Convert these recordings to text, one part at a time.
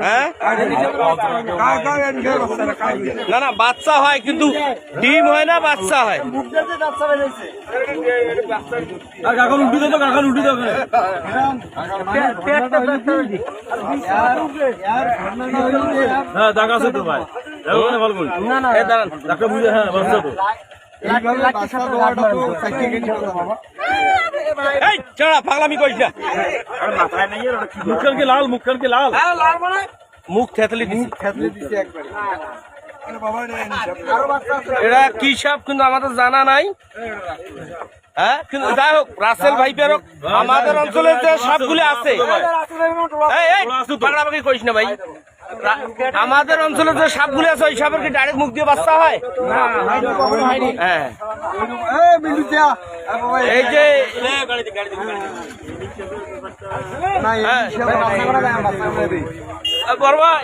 হ্যাঁ না না বাচ্চা হয় কিন্তু ডিম হয়? না বাচ্চা হয় কাকার উল্টি দাও কাকার উল্টি দাও হ্যাঁ দাগ আছে তো ভাই। না দাঁড়ান বুঝে হ্যাঁ বাচ্চা তো পাগলামি মুখখান কি লাল মুখখান কি মুখ থেতলি দিছি এটা কি সাপ কিন্তু আমাদের জানা নাই হ্যাঁ কিন্তু যাই হোক রাসেল ভাইপের হোক, আমাদের অঞ্চলে যে সাপগুলি আছে না ভাই আমাদের অঞ্চলে যে সাপগুলি আছে ওই সাপের কি ডাইরেক্ট মুখ দিয়ে বাচ্চা হয়? হ্যাঁ। এই যে হ্যাঁ। বড় ভাই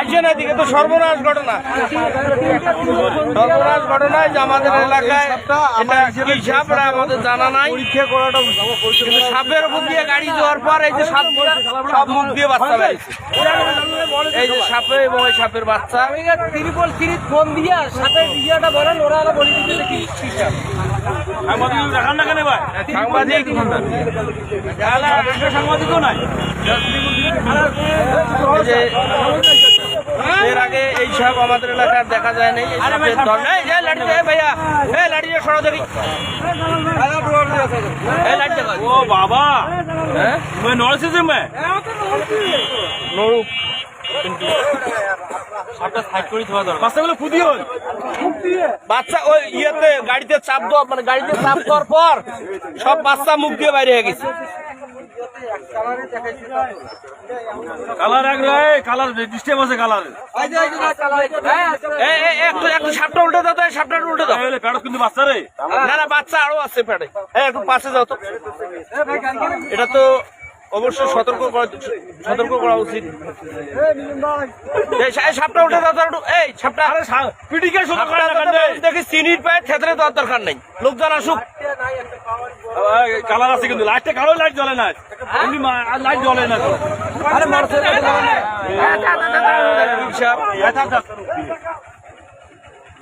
আসছেন এদিকে তো সর্বনাশ ঘটনা। সর্বনাশ ঘটনা যে আমাদের এলাকায় এটা কি সাপ আমাদের জানা নাই। পরীক্ষা কিন্তু সাপের উপর দিয়ে গাড়ি যাওয়ার পর এই যে সাপ সব মুখ দিয়ে বাচ্চা বেরিয়েছে। এই যে সাপে এবং এই সাপের বাচ্চা। ত্রিপল থ্রি ফোন দিয়া সাথে ইয়েটা বলেন ওরা বলে দিচ্ছে কি কি সাপ। আমাদের দেখান না কেন ভাই সাংবাদিক। সাংবাদিকও নাই। যে এর আগে এইসব আমাদের এলাকায় দেখা যায় নাই ও বাবা। হ্যাঁ? বাচ্চা ওই ইয়েতে গাড়িতে চাপ দেওয়া মানে গাড়িতে চাপ দেওয়ার পর সব বাচ্চা মুখ দিয়ে বাইরে হয়ে গেছে। কালার এক কালার ডিস্টার্ব আছে কালার। একটু সাপটা উল্টে দাও সাপটা উল্টে দাও। প্যাডক কিন্তু বাচ্চা রে। না না বাচ্চা আরও আছে পেটে এই একটু পাশে যাও তো। এটা তো অবশ্যই সতর্ক করা সতর্ক করা উচিত। এই সাপটা উঠে দাও তো একটু। এই সাপটা পিটিকে শুধু দেখি চিনির পায়ে থেতরে দেওয়ার দরকার নেই। লোকজন আসুক। কালার আছে কিন্তু লাইটটা কালো লাইট জ্বলে না এমনি লাইট জ্বলে না তো সাপ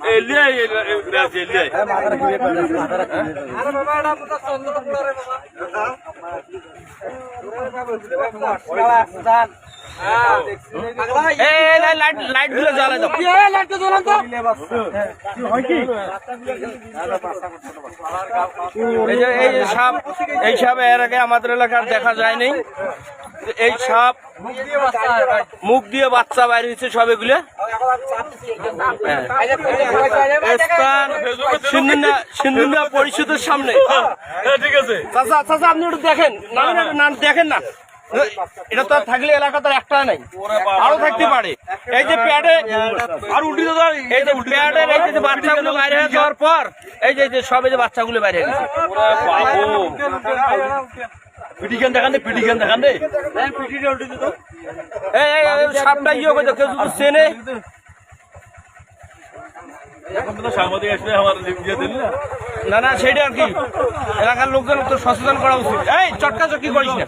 এলিয়া এই যে এর আগে আমাদের এলাকার দেখা যায়নি এই সাপ মুখ দিয়ে বাচ্চা বাইরে হয়েছে সব এগুলো পরিষদের সামনে চাচা চাচা দেখেন না দেখেন না এটা তো আর থাকলে এলাকা তো একটা নাই। আরও থাকতে পারে। এই যে প্যাডে আর উল্টি তো এই যে প্যাডের এই যে বাচ্চাগুলো বাইরে হয়ে যাওয়ার পর এই যে এই যে সব এই যে বাচ্চাগুলো বাইরে গেছে। পিটিকেন দেখান দে পিটিকেন দেখান দে। সাপটা ইয়ে করে কেউ যদি চেনে এখন তো সাংবাদিক আসলে আমার দিল না। না না সেটা আর কি। এলাকার লোকজন তো সচেতন করা উচিত। এই চটকা চটকি করিস না।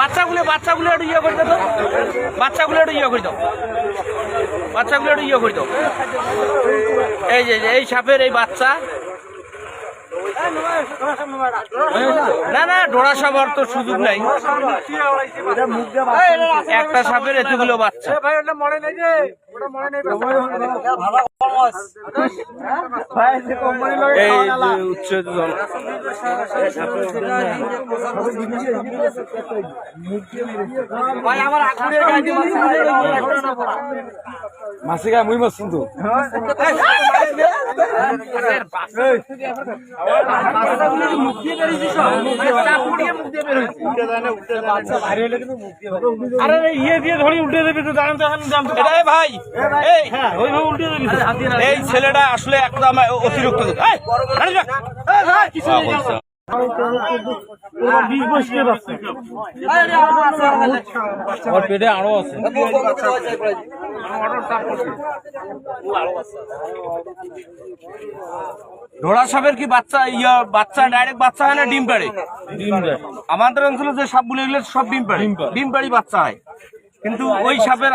বাচ্চাগুলো বাচ্চাগুলো একটু ইয়ে করে দাও। বাচ্চাগুলো একটু ইয়ে করে দাও। বাচ্চাগুলো একটু ইয়ে করে দাও। এই যে এই যে, এই সাপের এই বাচ্চা। না না ডোরা সাপ আর তো সুযোগ নাই। একটা সাপের এতগুলো বাচ্চা। যে। উচ্ছেদ মাসিকা মুই মাছ শুনতো আরে ইয়ে দিয়ে ধরি উল্টে দেবে তো দাঁড়ান তো এখন দাম তো- ভাই। এই ওইভাবে উল্টে দিবি এই ছেলেটা আসলে একদম অতিরিক্ত ওর পেটে আরও আছে। ধরা সাপের কি বাচ্চা ইয়া বাচ্চা ডাইরেক্ট বাচ্চা হয় না ডিম পাড়ে? ডিম আমাদের অঞ্চলে যে সাপগুলো এগুলো সব ডিম পাড়ে। ডিম পাড়ে। ডিম পাড়ি বাচ্চা হয়। কিন্তু ওই সাপের